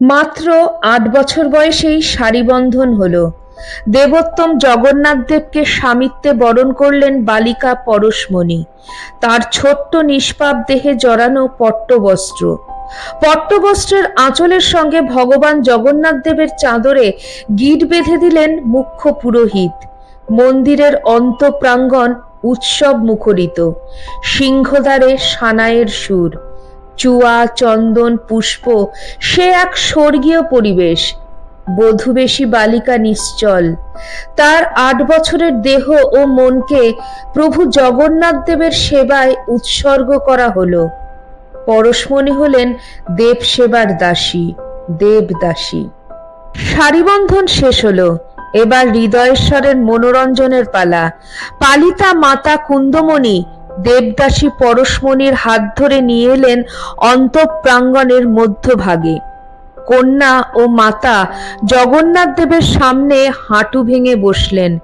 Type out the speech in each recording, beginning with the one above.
মাত্র আট বছর বয়সেই সারিবন্ধন হলো। দেবোত্তম জগন্নাথ দেবকে স্বামিত্বে বরণ করলেন বালিকা পরশমণি। তার ছোট্ট নিষ্পাপ দেহে জড়ানো পট্টবস্ত্র। পট্টবস্ত্রের আঁচলের সঙ্গে ভগবান জগন্নাথ দেবের চাদরে গিট বেঁধে দিলেন মুখ্য পুরোহিত। মন্দিরের অন্তঃপ্রাঙ্গণ উৎসব মুখরিত। সিংহদ্বারে সানায়ের সুর। চুয়া, চন্দন, পুষ্প, সে এক স্বর্গীয় পরিবেশ। বধূবেশী বালিকা নিশ্চল। তার আট বছরের দেহ ও মনকে প্রভু জগন্নাথ দেবের সেবায় উৎসর্গ করা হলো। পরশমণি হলেন দেব সেবার দাসী দেবদাসী সারিবন্ধন শেষ হলো। এবার হৃদয়েশ্বরের মনোরঞ্জনের পালা। পালিতা মাতা কুন্দমণি দেবদাসী পরশমণির হাত ধরে নিয়ে এলেন অন্তঃপ্রাঙ্গণের মধ্যভাগে। কন্যা ও মাতা জগন্নাথ দেবের সামনে হাঁটু ভেঙে বসলেন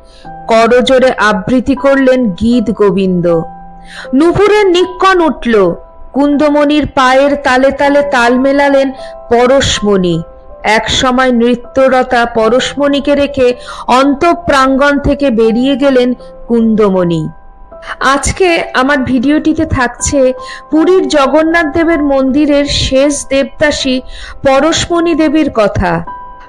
করজোরে আবৃত্তি করলেন গীত গোবিন্দ। নুপুরের নিক্কণ উঠল, কুন্দমণির পায়ের তালে তালে তাল মেলালেন পরশমণি। এক সময় নৃত্যরতা পরশমণিকে রেখে অন্তঃপ্রাঙ্গণ থেকে বেরিয়ে গেলেন কুন্দমণি। আজকে আমার ভিডিওটিতে থাকছে পুরীর জগন্নাথ দেবের মন্দিরের শেষ দেবদাসী পরশমণি দেবীর কথা।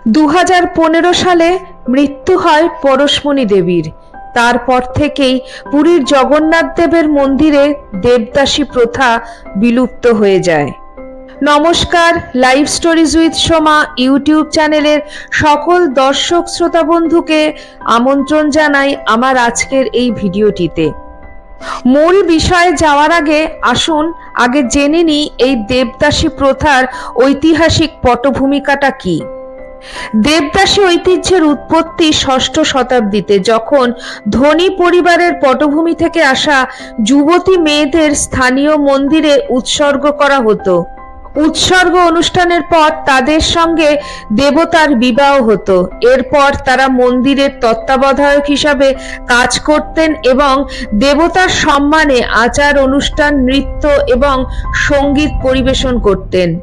দু হাজার পনেরো সালে মৃত্যু হয় পরশমণি দেবীর। তারপর থেকেই পুরীর জগন্নাথ দেবের মন্দিরে দেবদাসী প্রথা বিলুপ্ত হয়ে যায়। নমস্কার live stories with Soma YouTube চ্যানেলের সকল দর্শক শ্রোতা বন্ধুকে আমন্ত্রণ জানাই আমার আজকের এই ভিডিওটিতে। মূল বিষয়ে যাওয়ার আগে আসুন, আগে জেনে নিই এই দেবদাসী প্রথার ঐতিহাসিক পটভূমিকাটা কি। দেবদাসী ঐতিহ্যের উৎপত্তি ষষ্ঠ শতাব্দীতে যখন ধনী পরিবারের পটভূমি থেকে আসা যুবতী মেয়েদের স্থানীয় মন্দিরে উৎসর্গ করা হতো। উৎসর্গ অনুষ্ঠানের পর তাদের সঙ্গে দেবতার বিবাহ হতো। এরপর তারা মন্দিরের তত্ত্বাবধায়ক হিসাবে কাজ করতেন এবং দেবতার সম্মানে আচার অনুষ্ঠান, নৃত্য এবং সংগীত পরিবেশন করতেন।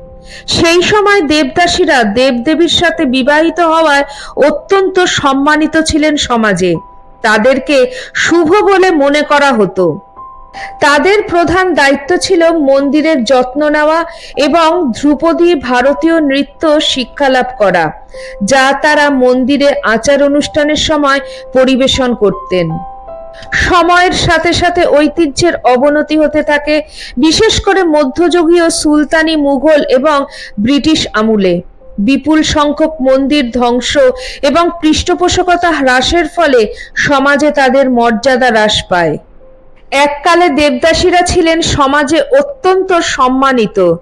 সেই সময় দেবদাসীরা দেবদেবীর সাথে বিবাহিত হওয়ায় অত্যন্ত সম্মানিত ছিলেন সমাজে। তাদেরকে শুভ বলে মনে করা হতো। তাদের প্রধান দায়িত্ব ছিল মন্দিরের যত্ন নেওয়া এবং ধ্রুপদী ভারতীয় নৃত্য শিক্ষালাভ করা, যা তারা মন্দিরে আচার অনুষ্ঠানের সময় পরিবেশন করতেন। সময়ের সাথে সাথে ঐতিহ্যের অবনতি হতে থাকে, বিশেষ করে মধ্যযুগীয় সুলতানি মুঘল এবং ব্রিটিশ আমলে। বিপুল সংখ্যক মন্দির ধ্বংস এবং পৃষ্ঠপোষকতা হ্রাসের ফলে সমাজে তাদের মর্যাদা হ্রাস পায়। এককালে দেবদাসীরা ছিলেন সমাজে অত্যন্ত সম্মানিত।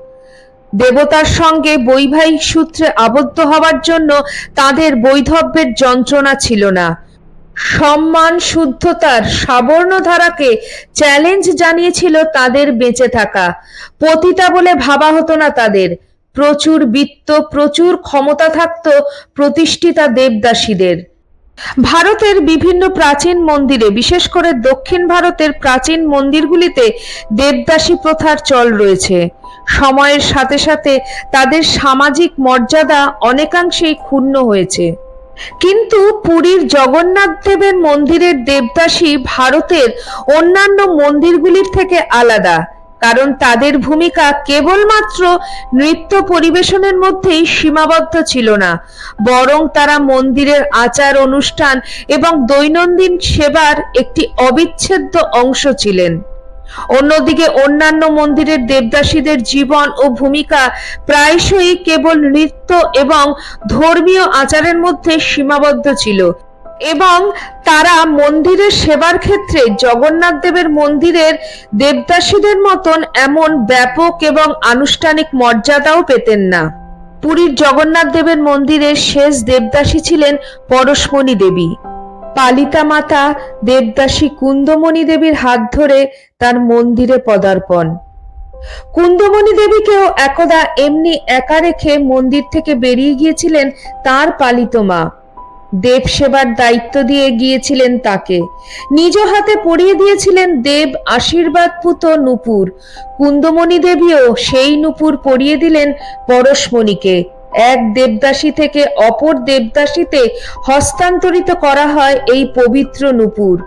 দেবতার সঙ্গে বৈবাহিক সূত্রে আবদ্ধ হওয়ার জন্য তাদের বৈধব্যের যন্ত্রণা ছিল না। সম্মান, শুদ্ধতার সাবর্ণ ধারাকে চ্যালেঞ্জ জানিয়েছিল তাদের বেঁচে থাকা। পতিতা বলে ভাবা হতো না তাদের। প্রচুর বিত্ত, প্রচুর ক্ষমতা থাকত প্রতিষ্ঠিতা দেবদাসীদের। ভারতের বিভিন্ন প্রাচীন মন্দিরে, বিশেষ করে দক্ষিণ ভারতের প্রাচীন মন্দিরগুলিতে দেবদাসী প্রথার চল রয়েছে। সময়ের সাথে সাথে তাদের সামাজিক মর্যাদা অনেকাংশেই ক্ষুণ্ণ হয়েছে। কিন্তু পুরীর জগন্নাথ দেবের মন্দিরের দেবদাসী ভারতের অন্যান্য মন্দিরগুলির থেকে আলাদা। কারণ তাদের ভূমিকা কেবলমাত্র নৃত্য পরিবেশনের মধ্যেই সীমাবদ্ধ ছিল না। বরং তারা মন্দিরের আচার অনুষ্ঠান এবং দৈনন্দিন সেবার একটি অবিচ্ছেদ্য অংশ ছিলেন। অন্যদিকে অন্যান্য মন্দিরের দেবদাসীদের জীবন ও ভূমিকা প্রায়শই কেবল নৃত্য এবং ধর্মীয় আচারের মধ্যে সীমাবদ্ধ ছিল। এবং তারা মন্দিরের সেবার ক্ষেত্রে জগন্নাথ দেবের মন্দিরের দেবদাসীদের মতন এমন ব্যাপক এবং আনুষ্ঠানিক মর্যাদাও পেতেন না। পুরীর জগন্নাথ দেবের মন্দিরের শেষ দেবদাসী ছিলেন পরশমণি দেবী। পালিতা মাতা দেবদাসী কুন্দমণি দেবীর হাত ধরে তার মন্দিরে পদার্পণ। কুন্দমণি দেবীকেও একদা এমনি একা রেখে মন্দির থেকে বেরিয়ে গিয়েছিলেন তার পালিত মা। দেব সেবার দায়িত্ব দিয়ে গিয়েছিলেন তাকে। নিজ হাতে পরিয়ে দিয়েছিলেন দেব আশীর্বাদ পুত নুপুর। কুন্দমণি দেবীও সেই নুপুর পরিয়ে দিলেন পরশমণিকে। এক দেবদাসী থেকে অপর দেবদাসীতে হস্তান্তরিত করা হয় এই পবিত্র নূপুর।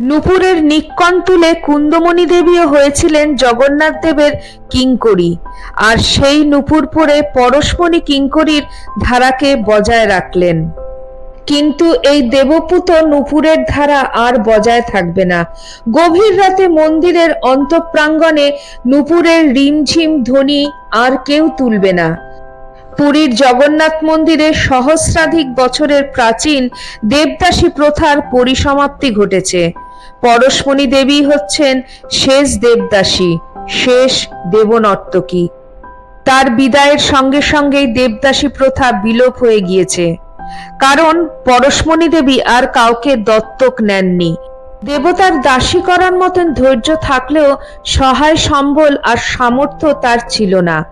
নূপুরের নিক্কণ তুলে কুন্দমণি দেবীও হয়েছিলেন জগন্নাথ দেবের কিঙ্করী। আর সেই নূপুর পরে পরশমণি কিঙ্করীর ধারাকে বজায় রাখলেন। কিন্তু এই দেবপুত নূপুরের ধারা আর বজায় থাকবে না। গভীর রাতে মন্দিরের অন্তঃপ্রাঙ্গণে নূপুরের রিমঝিম ধ্বনি আর কেউ তুলবে না। পুরীর জগন্নাথ মন্দিরে সহস্রাধিক বছরের প্রাচীন দেবদাসী প্রথার পরিসমাপ্তি ঘটেছে। পরশমণি দেবী হচ্ছেন শেষ দেবদাসী, শেষ দেবনর্তকী। তার বিদায়ের সঙ্গে সঙ্গেই দেবদাসী প্রথা বিলোপ হয়ে গিয়েছে। কারণ পরশমণি দেবী আর কাউকে দত্তক নেননি। দেবতার দাসী করার মতন ধৈর্য থাকলেও সহায় সম্বল আর সামর্থ্য তার ছিল না।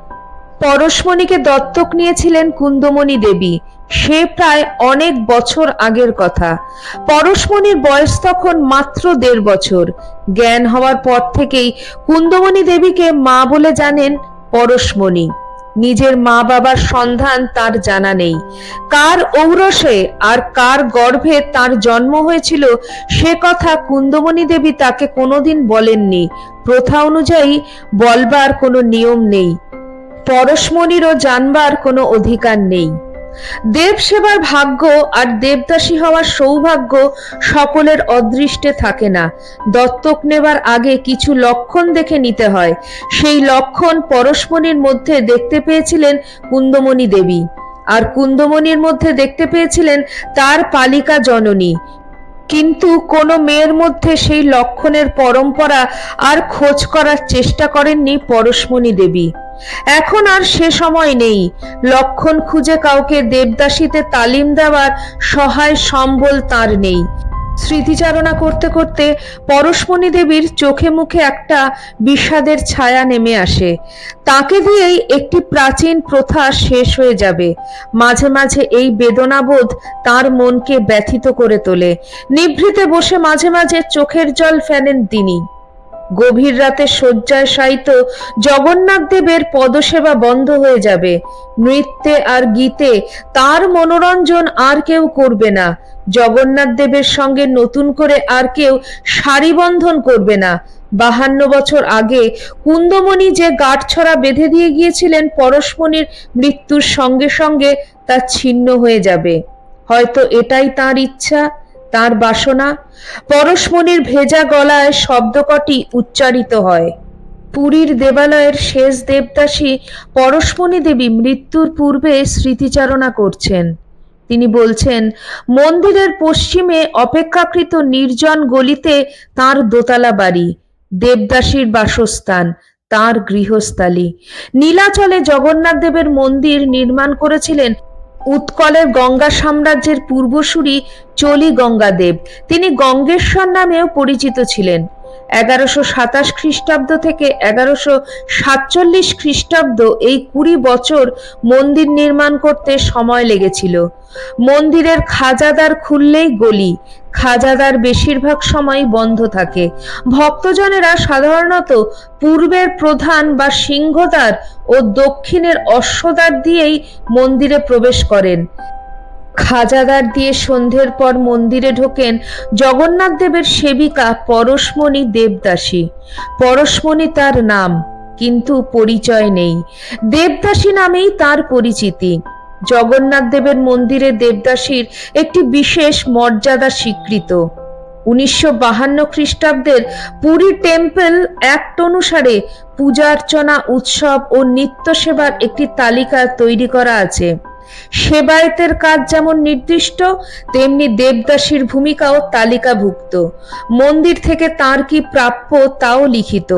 পরশমণিকে দত্তক নিয়েছিলেন কুন্দমণি দেবী। সে প্রায় অনেক বছর আগের কথা। পরশমণির বয়স তখন মাত্র দেড় বছর। জ্ঞান হওয়ার পর থেকেই কুন্দমণি দেবীকে মা বলে জানেন পরশমণি। নিজের মা বাবার সন্ধান তার জানা নেই। কার ঔরসে আর কার গর্ভে তার জন্ম হয়েছিল, সে কথা কুন্দমণি দেবী তাকে কোনোদিন বলেননি। প্রথা অনুযায়ী বলবার কোনো নিয়ম নেই। পরশমণিরও জানবার কোনো অধিকার নেই। দেব সেবার ভাগ্য আর দেবদাসী হওয়ার সৌভাগ্য সকলের অদৃষ্টে থাকে না। দত্তক নেবার আগে কিছু লক্ষণ দেখে নিতে হয়। সেই লক্ষণ পরশমণির মধ্যে দেখতে পেয়েছিলেন কুন্দমণি দেবী। আর কুন্দমণির মধ্যে দেখতে পেয়েছিলেন তার পালিকা জননী। কিন্তু কোনো মেয়ের মধ্যে সেই লক্ষণের পরম্পরা আর খোঁজ করার চেষ্টা করেননি পরশমণি দেবী। এখন আর সে সময় নেই। লক্ষণ খুঁজে কাউকে দেবদাসীতে তালিম দেওয়ার সহায় সম্বল তার নেই। স্মৃতিচারণা করতে করতে পরশমণি দেবীর চোখে মুখে একটা বিষাদের ছায়া নেমে আসে। তাকে দিয়েই একটি প্রাচীন প্রথা শেষ হয়ে যাবে। মাঝে মাঝে এই বেদনাবোধ তার মনকে ব্যথিত করে তোলে। নিভৃতে বসে মাঝে মাঝে চোখের জল ফেলেন তিনি। গভীর রাতে শয্যায় শায়িত জগন্নাথ দেবের পদসেবা বন্ধ হয়ে যাবে। নৃত্যে আর গীতে তার মনোরঞ্জন আর কেউ করবে না। জগন্নাথ দেবের সঙ্গে নতুন করে আর কেউ সারিবন্ধন করবে না। বাহান্ন বছর আগে কুন্দমণি যে গাঁটছড়া বেঁধে দিয়ে গিয়েছিলেন পরশমণির মৃত্যুর সঙ্গে সঙ্গে তা ছিন্ন হয়ে যাবে। হয়তো এটাই তার ইচ্ছা, তার বাসনা। পরশমণির ভেজা গলায় শব্দকটি উচ্চারিত হয়। পুরীর দেবালয়ের শেষ দেবদাসী পরশমণি দেবী মৃত্যুর পূর্বে স্মৃতিচারণা করছেন। তিনি বলছেন, মন্দিরের পশ্চিমে অপেক্ষাকৃত নির্জন গলিতে তার দোতলা বাড়ি, দেবদাসীর বাসস্থান, তার গৃহস্থালী। নীলাচলে জগন্নাথ দেবের মন্দির নির্মাণ করেছিলেন উৎকলের গঙ্গা সাম্রাজ্যের পূর্বসূরি চলি গঙ্গাদেব তিনি গঙ্গেশ্বর নামেও পরিচিত ছিলেন। এগারোশো সাতাশ খ্রিস্টাব্দ থেকে এগারোশো সাতচল্লিশ খ্রিস্টাব্দ এই কুড়ি বছর মন্দির নির্মাণ করতে সময় লেগেছিল। মন্দিরের খাজাদার খুললেই গলি, খাজাদার বেশিরভাগ সময় বন্ধ থাকে। ভক্তজনেরা সাধারণত পূর্বের প্রধান বা সিংহদ্বার ও দক্ষিণের অশ্বদ্বার দিয়েই মন্দিরে প্রবেশ করেন। খাজাদার দিয়ে সন্ধ্যের পর মন্দিরে ঢোকেন জগন্নাথ দেবের সেবিকা পরশমণি দেবদাসী। পরশমণি তার নাম, কিন্তু পরিচয় নেই। দেবদাসী নামেই তার পরিচিতি। জগন্নাথ দেবের মন্দিরে দেবদাসীর একটি বিশেষ মর্যাদা স্বীকৃত। উনিশশো বাহান্ন খ্রিস্টাব্দের পুরী টেম্পল অ্যাক্ট অনুসারে পূজা অর্চনা, উৎসব ও নিত্য সেবার একটি তালিকা তৈরি করা আছে। সেবায়েতের কাজ যেমন নির্দিষ্ট, তেমনি দেবদাসীর ভূমিকাও তালিকাভুক্ত। মন্দির থেকে তার কি প্রাপ্য তাও লিখিত।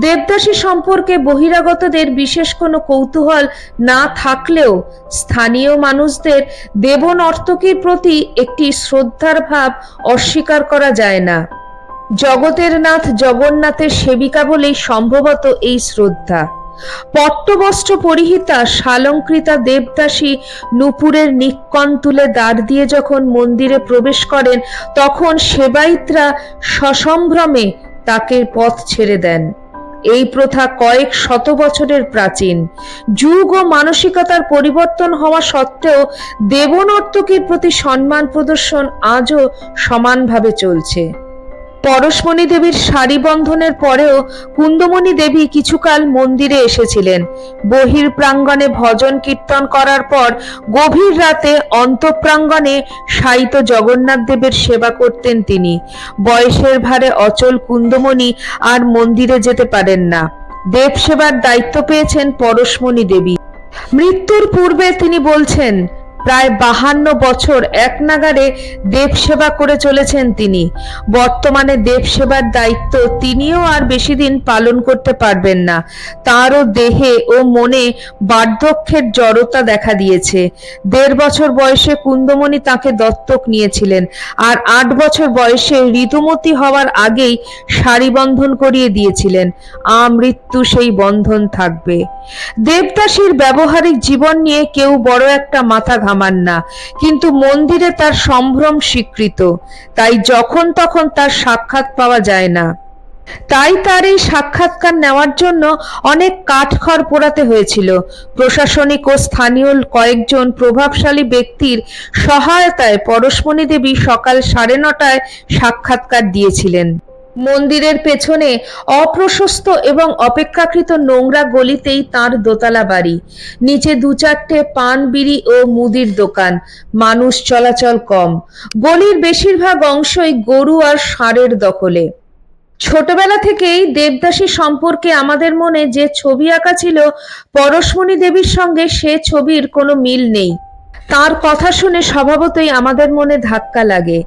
দেবদাসী সম্পর্কে বহিরাগতদের বিশেষ কোনো কৌতূহল না থাকলেও স্থানীয় মানুষদের দেবনর্তকীর প্রতি একটি শ্রদ্ধার ভাব অস্বীকার করা যায় না। জগতের নাথ জগন্নাথের সেবিকা বলেই সম্ভবত এই শ্রদ্ধা। পট্টবস্ত্র পরিহিতা সালঙ্কৃতা দেবদাসী নূপুরের নিক্কণ তুলে দ্বার দিয়ে যখন মন্দিরে প্রবেশ করেন, তখন সেবায়িতরা সসম্ভ্রমে তাকে পথ ছেড়ে দেন। এই প্রথা কয়েক শত বছরের প্রাচীন। যুগ ও মানসিকতার পরিবর্তন হওয়া সত্ত্বেও দেবনর্তকীর প্রতি সম্মান প্রদর্শন আজও সমানভাবে চলছে। পরশমণি দেবীর শাড়ি বন্ধনের পরেও কুন্দমণি দেবী কিছুকাল মন্দিরে এসেছিলেন। বহির প্রাঙ্গণে ভজন কীর্তন করার পর গভীর রাতে অন্তঃপ্রাঙ্গণে শায়িত জগন্নাথ দেবের সেবা করতেন তিনি। বয়সের ভারে অচল কুন্দমণি আর মন্দিরে যেতে পারেন না। দেব সেবার দায়িত্ব পেয়েছেন পরশমণি দেবী। মৃত্যুর পূর্বে তিনি বলছেন প্রায় বাহান্ন বছর এক নাগারে দেবসেবা করে চলেছেন তিনি। বর্তমানে দেবসেবার দায়িত্ব তিনিও আর বেশি দিন পালন করতে পারবেন না। তারও দেহে ও মনে বার্ধক্যের জড়তা দেখা দিয়েছে। দেড় বছর বয়সে কুন্দমণি তাকে দত্তক নিয়েছিলেন আর আট বছর বয়সে ঋতুমতি হওয়ার আগেই শাড়ি বন্ধন করিয়ে দিয়েছিলেন। আমৃত্যু সেই বন্ধন থাকবে। দেবদাসীর ব্যবহারিক জীবন নিয়ে কেউ বড় একটা মাথা ঘামান না কিন্তু মন্দিরে তার সম্ভ্রম স্বীকৃত। তাই যখন তখন তার সাক্ষাৎ পাওয়া যায় না। তাই তার এই সাক্ষাৎকার নেওয়ার জন্য অনেক কাঠখড় পোড়াতে হয়েছিল। প্রশাসনিক ও স্থানীয় কয়েকজন প্রভাবশালী ব্যক্তির সহায়তায় পরশমণি দেবী সকাল সাড়ে নটায় সাক্ষাৎকার দিয়েছিলেন। মন্দিরের পেছনে অপ্রশস্ত এবং অপেক্ষাকৃত নোংরা গলিতেই তার দোতলা বাড়ি। নিচে দু চারটে পান বিড়ি ও মুদির দোকান। মানুষ চলাচল কম। গলির বেশিরভাগ অংশই গরু আর ষাঁড়ের দখলে। ছোটবেলা থেকেই দেবদাসী সম্পর্কে আমাদের মনে যে ছবি আঁকা ছিল, পরশমণি দেবীর সঙ্গে সে ছবির কোনো মিল নেই। তার কথা শুনে স্বভাবতই আমাদের মনে ধাক্কা লাগে।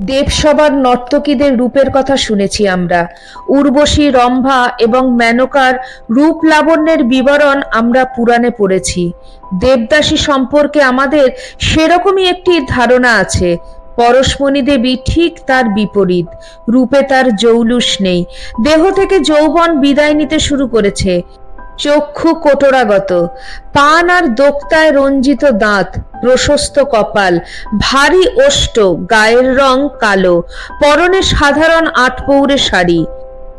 দেবসভার নর্তকীদের রূপের কথা শুনেছি আমরা। উর্বশী রম্ভা এবং মেনকার রূপ লাবণ্যের বিবরণ আমরা পুরাণে পড়েছি। দেবদাসী সম্পর্কে আমাদের সেরকমই একটি ধারণা আছে। পরশমণি দেবী ঠিক তার বিপরীত, রূপে তার জৌলুস নেই। দেহ থেকে যৌবন বিদায় নিতে শুরু করেছে। চক্ষু কোটরাগত, পান আর দোক্তায় রঞ্জিত দাঁত, প্রশস্ত কপাল, ভারী ওষ্ঠ, গায়ের রং কালো, পরনে সাধারণ আটপৌরে শাড়ি।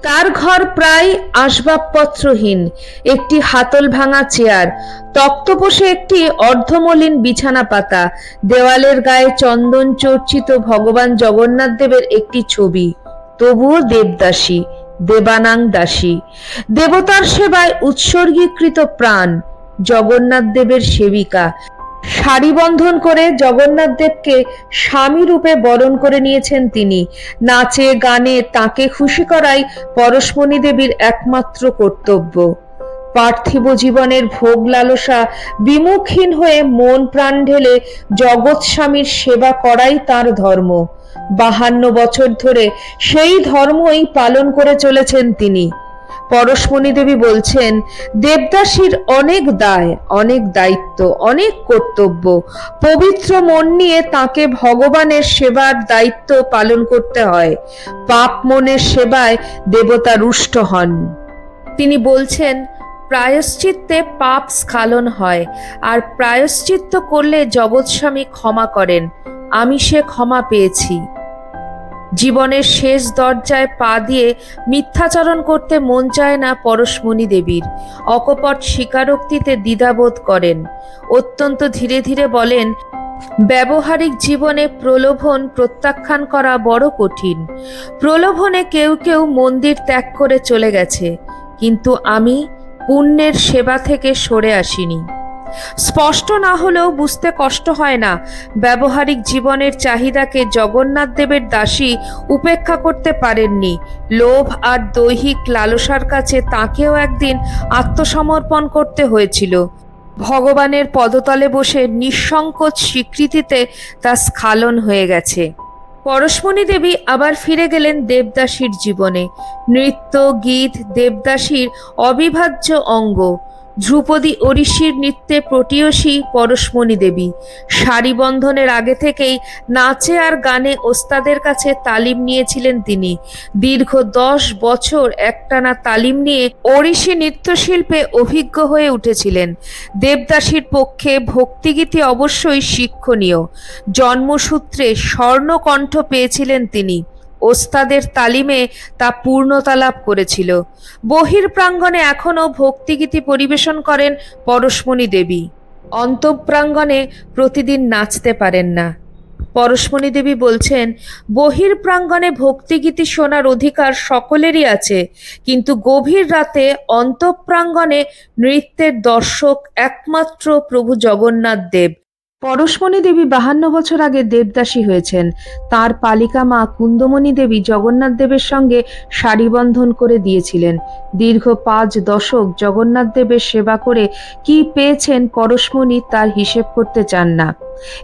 তার ঘর প্রায় আসবাবপত্রহীন, একটি হাতল ভাঙা চেয়ার তক্তপোষে একটি অর্ধমলিন বিছানা পাতা, দেওয়ালের গায়ে চন্দন চর্চিত ভগবান জগন্নাথ দেবের একটি ছবি। তবুও দেবদাসী। দেবানাং দাসী। দেবতার সেবায় উৎসর্গীকৃত প্রাণ, জগন্নাথ দেবের সেবিকা। শাড়ি বন্ধন করে জগন্নাথ দেবকে স্বামী রূপে বরণ করে নিয়েছেন তিনি। নাচে, গানে তাকে খুশি করাই পরশমণি দেবীর একমাত্র কর্তব্য। পার্থিব জীবনের ভোগ লালসা বিমুখহীন হয়ে মন প্রাণ ঢেলে জগৎ স্বামীর সেবা করাই তার ধর্ম। বাহান্ন বছর ধরে সেই ধর্মই পালন করে চলেছেন তিনি। পরশমণি দেবী বলছেন, দেবদাসীর অনেক দায়, অনেক দায়িত্ব, অনেক কর্তব্য। পবিত্র মন নিয়ে তাকে ভগবানের সেবার দায়িত্ব পালন করতে হয়। পাপ মনের সেবায় দেবতা রুষ্ট হন। তিনি বলছেন প্রায়শ্চিত্তে পাপ স্খালন হয়, আর প্রায়শ্চিত্ত করলে জগৎস্বামী ক্ষমা করেন, আমি সে ক্ষমা পেয়েছি। জীবনের শেষ দরজায় পা দিয়ে মিথ্যাচরণ করতে মন চায় না পরশমণি দেবীর, অকপট স্বীকারোক্তিতে দ্বিধাবোধ করেন। অত্যন্ত ধীরে ধীরে বলেন, ব্যবহারিক জীবনে প্রলোভন প্রত্যাখ্যান করা বড় কঠিন। প্রলোভনে কেউ কেউ মন্দির ত্যাগ করে চলে গেছে, কিন্তু আমি পুণ্যের সেবা থেকে সরে আসিনি। স্পষ্ট না হলেও বুঝতে কষ্ট হয় না, ব্যবহারিক জীবনের চাহিদাকে জগন্নাথ দেবের দাসী উপেক্ষা করতে পারেননি। লোভ আর দৈহিক লালসার কাছে তাকেও একদিন আত্মসমর্পণ করতে হয়েছিল। ভগবানের পদতলে বসে নিঃসংকোচ স্বীকৃতিতে তা স্খালন হয়ে গেছে। পরশমণি দেবী আবার ফিরে গেলেন দেবদাসীর জীবনে। নৃত্য গীত দেবদাসীর অবিভাজ্য অঙ্গ। ধ্রুপদী ওড়িশির নৃত্যে প্রটিয়সী পরশমণি দেবী। শাড়ি বন্ধনের আগে থেকেই নাচে আর গানে ওস্তাদের কাছে তালিম নিয়েছিলেন তিনি। দীর্ঘ দশ বছর একটানা তালিম নিয়ে ওড়িশি নৃত্যশিল্পে অভিজ্ঞ হয়ে উঠেছিলেন। দেবদাসীর পক্ষে ভক্তিগীতি অবশ্যই শিক্ষণীয়। জন্মসূত্রে স্বর্ণকণ্ঠ পেয়েছিলেন তিনি। ওস্তাদের তালিমে তা পূর্ণতা লাভ করেছিল। বহির প্রাঙ্গণে এখনও ভক্তিগীতি পরিবেশন করেন পরশমণি দেবী। অন্তঃপ্রাঙ্গণে প্রতিদিন নাচতে পারেন না। পরশমণি দেবী বলছেন বহির প্রাঙ্গণে ভক্তিগীতি শোনার অধিকার সকলেরই আছে, কিন্তু গভীর রাতে অন্তঃপ্রাঙ্গণে নৃত্যের দর্শক একমাত্র প্রভু জগন্নাথ দেব। পরশমণি দেবী বাহান্ন বছর আগে দেবদাসী হয়েছেন। তার পালিকা মা কুন্দমণি দেবী জগন্নাথ দেবের সঙ্গে সারিবন্ধন করে দিয়েছিলেন। দীর্ঘ পাঁচ দশক জগন্নাথ দেবের সেবা করে কি পেয়েছেন পরশমণি তার হিসেব করতে চান না।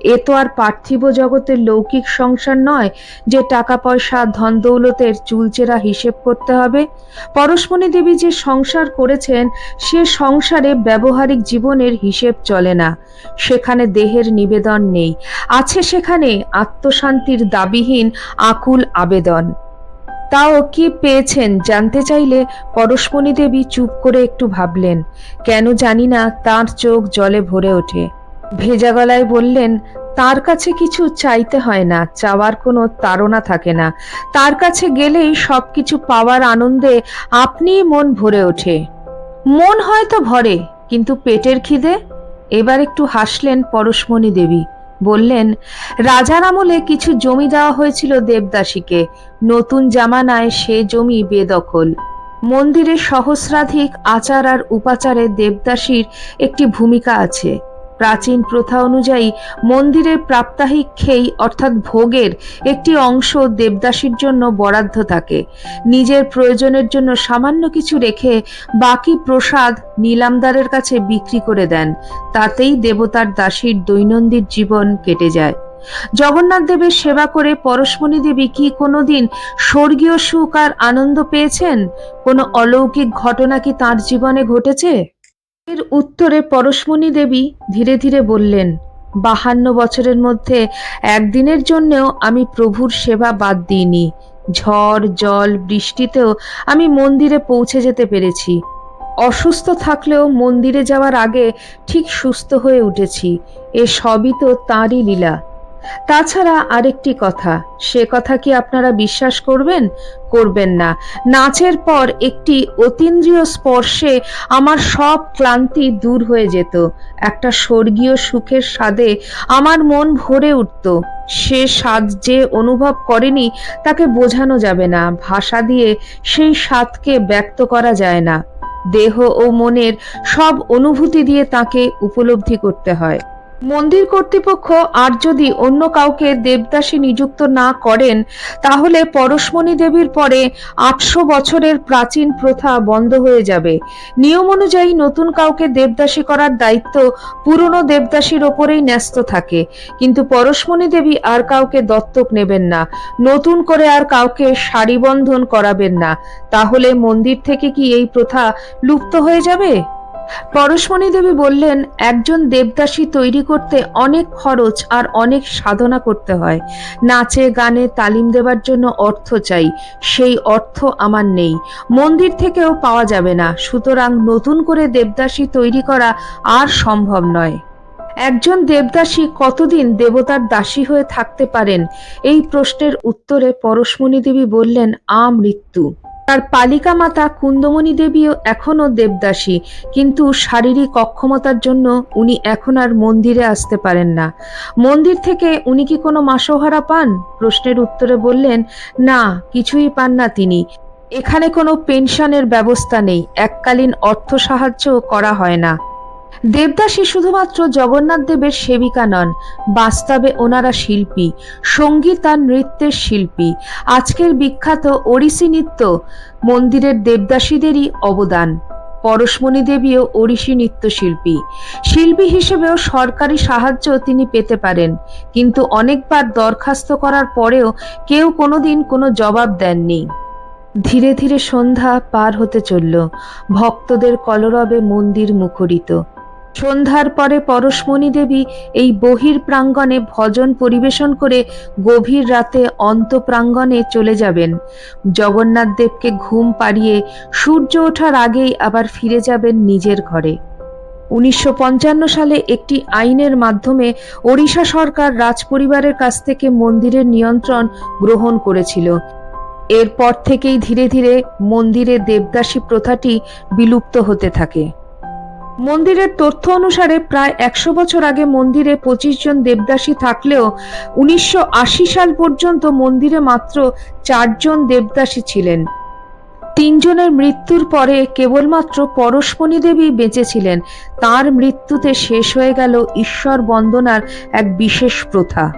এ তো আর পার্থিব জগতের লৌকিক সংসার নয় যে টাকা পয়সা, ধন দৌলতের চুলচেরা হিসেব করতে হবে। পরশমণি দেবী যে সংসার করেছেন, সে সংসারে ব্যবহারিক জীবনের হিসেব চলে না। সেখানে দেহের নিবেদন নেই। আছে সেখানে আত্মশান্তির দাবিহীন আকুল আবেদন। তাও কি পেয়েছেন জানতে চাইলে পরশমণি দেবী চুপ করে একটু ভাবলেন। কেন জানি না, তার চোখ জলে ভরে ওঠে। ভেজা গলায় বললেন, তার কাছে কিছু চাইতে হয় না, চাওয়ার কোনো তাড়না থাকে না। তার কাছে গেলেই সবকিছু পাওয়ার আনন্দে আপনিই মন ভরে ওঠে। মন হয়তো ভরে, কিন্তু পেটের খিদে? এবার একটু হাসলেন পরশমণি দেবী। বললেন, রাজার আমলে কিছু জমি দেওয়া হয়েছিল দেবদাসীকে। নতুন জামানায় সে জমি বেদখল। মন্দিরে সহস্রাধিক আচার আর উপাচারে দেবদাসীর একটি ভূমিকা আছে। প্রাচীন প্রথা অনুযায়ী মন্দিরের প্রাপ্তাহিক খেই অর্থাৎ ভোগের একটি অংশ দেবদাসীর জন্য বরাদ্দ থাকে। নিজের প্রয়োজনের জন্য সামান্য কিছু রেখে বাকি প্রসাদ নিলামদারের কাছে বিক্রি করে দেন। তাতেই দেবতার দাসীর দৈনন্দিন জীবন কেটে যায়। জগন্নাথ দেবের সেবা করে পরশমণি দেবী কি কোনোদিন স্বর্গীয় সুখ আর আনন্দ পেয়েছেন? কোনো অলৌকিক ঘটনা কি তার জীবনে ঘটেছে? এর উত্তরে পরশমণি দেবী ধীরে ধীরে বললেন, বাহান্ন বছরের মধ্যে একদিনের জন্যেও আমি প্রভুর সেবা বাদ দিইনি। ঝড়, জল, বৃষ্টিতেও আমি মন্দিরে পৌঁছে যেতে পেরেছি। অসুস্থ থাকলেও মন্দিরে যাওয়ার আগে ঠিক সুস্থ হয়ে উঠেছি। এ সবই তো তাঁরই লীলা। তাছাড়া আরেকটি কথা, সে কথা কি আপনারা বিশ্বাস করবেন? করবেন না। নাচের পর একটি অতীন্দ্রিয় স্পর্শে আমার সব ক্লান্তি দূর হয়ে যেত। একটা স্বর্গীয় সুখের স্বাদে আমার মন ভরে উঠত। সে স্বাদ যে অনুভব করেনি, তাকে বোঝানো যাবে না। ভাষা দিয়ে সেই স্বাদকে ব্যক্ত করা যায় না। দেহ ও মনের সব অনুভূতি দিয়ে তাকে উপলব্ধি করতে হয়। মন্দির কর্তৃপক্ষ আর যদি অন্য কাউকে দেবদাসী নিযুক্ত না করেন, তাহলে পরশমণি দেবীর পরে আটশো বছরের প্রাচীন প্রথা বন্ধ হয়ে যাবে। নিয়ম অনুযায়ী নতুন কাউকে দেবদাসী করার দায়িত্ব পুরনো দেবদাসীর ওপরেই ন্যস্ত থাকে। কিন্তু পরশমণি দেবী আর কাউকে দত্তক নেবেন না। নতুন করে আর কাউকে সারিবন্ধন করাবেন না। তাহলে মন্দির থেকে কি এই প্রথা লুপ্ত হয়ে যাবে? পরশমণি দেবী বললেন, একজন দেবদাসী তৈরি করতে অনেক খরচ আর অনেক সাধনা করতে হয়। নাচে, গানে তালিম দেবার জন্য অর্থ চাই। সেই অর্থ আমার নেই। মন্দির থেকেও পাওয়া যাবে না। সুতরাং নতুন করে দেবদাসী তৈরি করা আর সম্ভব নয়। একজন দেবদাসী কতদিন দেবতার দাসী হয়ে থাকতে পারেন? এই প্রশ্নের উত্তরে পরশমণি দেবী বললেন আমৃত্যু মৃত্যু। তার পালিকা মাতা কুন্দমণি দেবীও এখনও দেবদাসী। কিন্তু শারীরিক অক্ষমতার জন্য উনি এখন আর মন্দিরে আসতে পারেন না। মন্দির থেকে উনি কি কোনো মাসোহারা পান? প্রশ্নের উত্তরে বললেন, না, কিছুই পান না তিনি। এখানে কোনো পেনশনের ব্যবস্থা নেই। এককালীন অর্থ সাহায্য করা হয় না। দেবদাসী শুধুমাত্র জগন্নাথ দেবের সেবিকা নন, বাস্তবে ওনারা শিল্পী। সংগীত আর নৃত্যের শিল্পী। আজকের বিখ্যাত ওড়িশি নৃত্য মন্দিরের দেবদাসীদেরই অবদান। পরশমণি দেবীও ওড়িশি নৃত্যশিল্পী। শিল্পী হিসেবেও সরকারি সাহায্য তিনি পেতে পারেন, কিন্তু অনেকবার দরখাস্ত করার পরেও কেউ কোনোদিন কোনো জবাব দেননি। ধীরে ধীরে সন্ধ্যা পার হতে চলল। ভক্তদের কলরবে মন্দির মুখরিত। সন্ধ্যার পরে পরশমণি দেবী এই বহির প্রাঙ্গণে ভজন পরিবেশন করে গভীর রাতে অন্তঃপ্রাঙ্গণে চলে যাবেন। জগন্নাথ দেবকে ঘুম পাড়িয়ে সূর্য ওঠার আগেই আবার ফিরে যাবেন নিজের ঘরে। উনিশশো পঞ্চান্ন সালে একটি আইনের মাধ্যমে ওড়িশা সরকার রাজপরিবারের কাছ থেকে মন্দিরের নিয়ন্ত্রণ গ্রহণ করেছিল। এরপর থেকেই ধীরে ধীরে মন্দিরে দেবদাসী প্রথাটি বিলুপ্ত হতে থাকে। মন্দিরের তথ্য অনুসারে প্রায় একশো বছর আগে মন্দিরে পঁচিশ জন দেবদাসী থাকলেও উনিশশো আশি সাল পর্যন্ত মন্দিরে মাত্র চারজন দেবদাসী ছিলেন। তিনজনের মৃত্যুর পরে কেবলমাত্র পরশমণি দেবী বেঁচেছিলেন তার মৃত্যুতে শেষ হয়ে গেল ঈশ্বর বন্দনার এক বিশেষ প্রথা।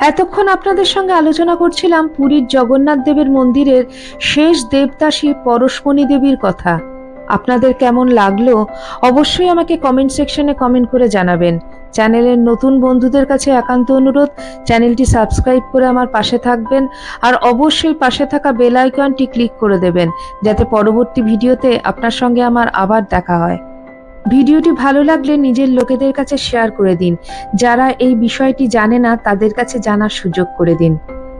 এতক্ষণ আপনাদের সঙ্গে আলোচনা করছিলাম পুরীর জগন্নাথ দেবের মন্দিরের শেষ দেবদাসী পরশমণি দেবীর কথা। আপনাদের কেমন লাগল, অবশ্যই আমাকে কমেন্ট সেকশনে কমেন্ট করে জানাবেন। চ্যানেলের নতুন বন্ধুদের কাছে একান্ত অনুরোধ, চ্যানেলটি সাবস্ক্রাইব করে আমার পাশে থাকবেন, আর অবশ্যই পাশে থাকা বেল আইকনটি ক্লিক করে দেবেন, যাতে পরবর্তী ভিডিওতে আপনার সঙ্গে আমার আবার দেখা হয়। ভিডিওটি ভালো লাগলে নিজের লোকেদের কাছে শেয়ার করে দিন, যারা এই বিষয়টি জানে না তাদের কাছে জানার সুযোগ করে দিন।